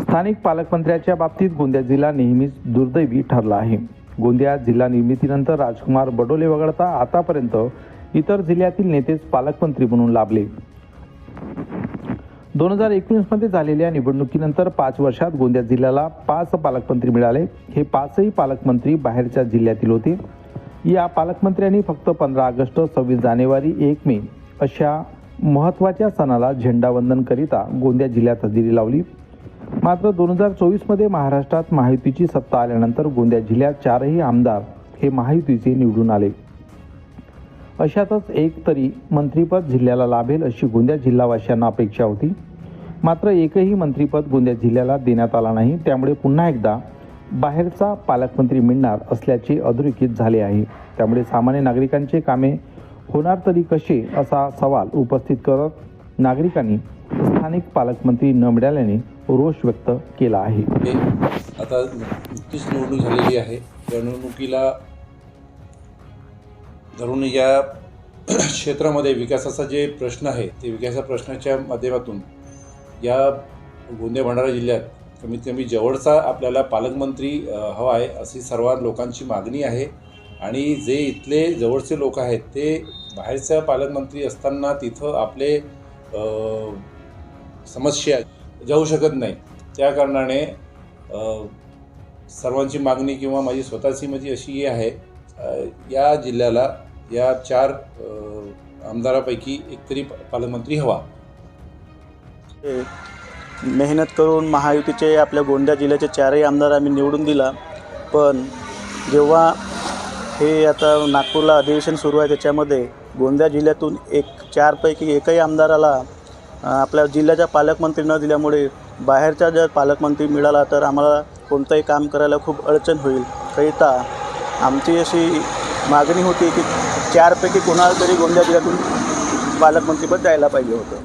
स्थानिक पालकमंत्र्याच्या बाबतीत गोंदिया जिल्हा नेहमीच दुर्दैवी ठरला आहे. गोंदिया जिल्हा निर्मितीनंतर राजकुमार बडोले वगळता आतापर्यंत इतर जिल्ह्यातील नेतेच पालकमंत्री म्हणून लाभले. दोन हजार एकोणीसमध्ये झालेल्या निवडणुकीनंतर पाच वर्षात गोंदिया जिल्ह्याला पाच पालकमंत्री मिळाले. हे पाचही पालकमंत्री बाहेरच्या जिल्ह्यातील होते. या पालकमंत्र्यांनी फक्त पंधरा ऑगस्ट सव्वीस जानेवारी एक मे अशा महत्त्वाच्या सणाला झेंडावंदनकरिता गोंदिया जिल्ह्यात हजेरी लावली. मात्र दोन हजार चोवीसमध्ये महाराष्ट्रात महायुतीची सत्ता आल्यानंतर गोंदिया जिल्ह्यात चारही आमदार हे महायुतीचे निवडून आले. अशातच एक तरी मंत्रीपद जिल्ह्याला लाभेल अशी गोंदिया जिल्हावासियांना अपेक्षा होती. मात्र एकही मंत्रीपद गोंदिया जिल्ह्याला देण्यात आला नाही. त्यामुळे पुन्हा एकदा बाहेरचा पालकमंत्री मिळणार असल्याचे अधोरेखित झाले आहे. त्यामुळे सामान्य नागरिकांचे कामे होणार तरी कसे असा सवाल उपस्थित करत नागरिकांनी स्थानिक पालकमंत्री न मिळाल्याने रोष व्यक्त केला आहे. हे आता नुकतीच निवडणूक झालेली आहे. या निवडणुकीला धरून या क्षेत्रामध्ये विकासाचा जे प्रश्न आहे ते विकासा प्रश्नाच्या माध्यमातून या गोंदिया भंडारा जिल्ह्यात कमीत कमी जवळचा आपल्याला पालकमंत्री हवा आहे अशी सर्व लोकांची मागणी आहे. आणि जे इथले जवळचे लोक आहेत ते बाहेरच्या पालकमंत्री असताना तिथं आपले समस्या जाऊ शकत नाही. त्या कारणाने सर्वांची मागणी किंवा माझी स्वतःची माझी अशी ही आहे या जिल्ह्याला या चार अ, आमदारापैकी एकतरी पालकमंत्री हवा. मेहनत करून महायुतीचे आपल्या गोंदिया जिल्ह्याचे चारही आमदार आम्ही निवडून दिला पण जेव्हा हे आता नागपूरला अधिवेशन सुरू आहे त्याच्यामध्ये. गोंदिया जिल्ह्यातून एक चारपैकी एकही आमदाराला आपल्या जिल्ह्याच्या पालकमंत्री न दिल्यामुळे बाहेरचा जर पालकमंत्री मिळाला तर आम्हाला कोणतंही काम करायला खूप अडचण होईल. करिता आमची अशी मागणी होती की चारपैकी कोणाला तरी गोंदिया जिल्ह्यातून पालकमंत्रीपद द्यायला पाहिजे होतं.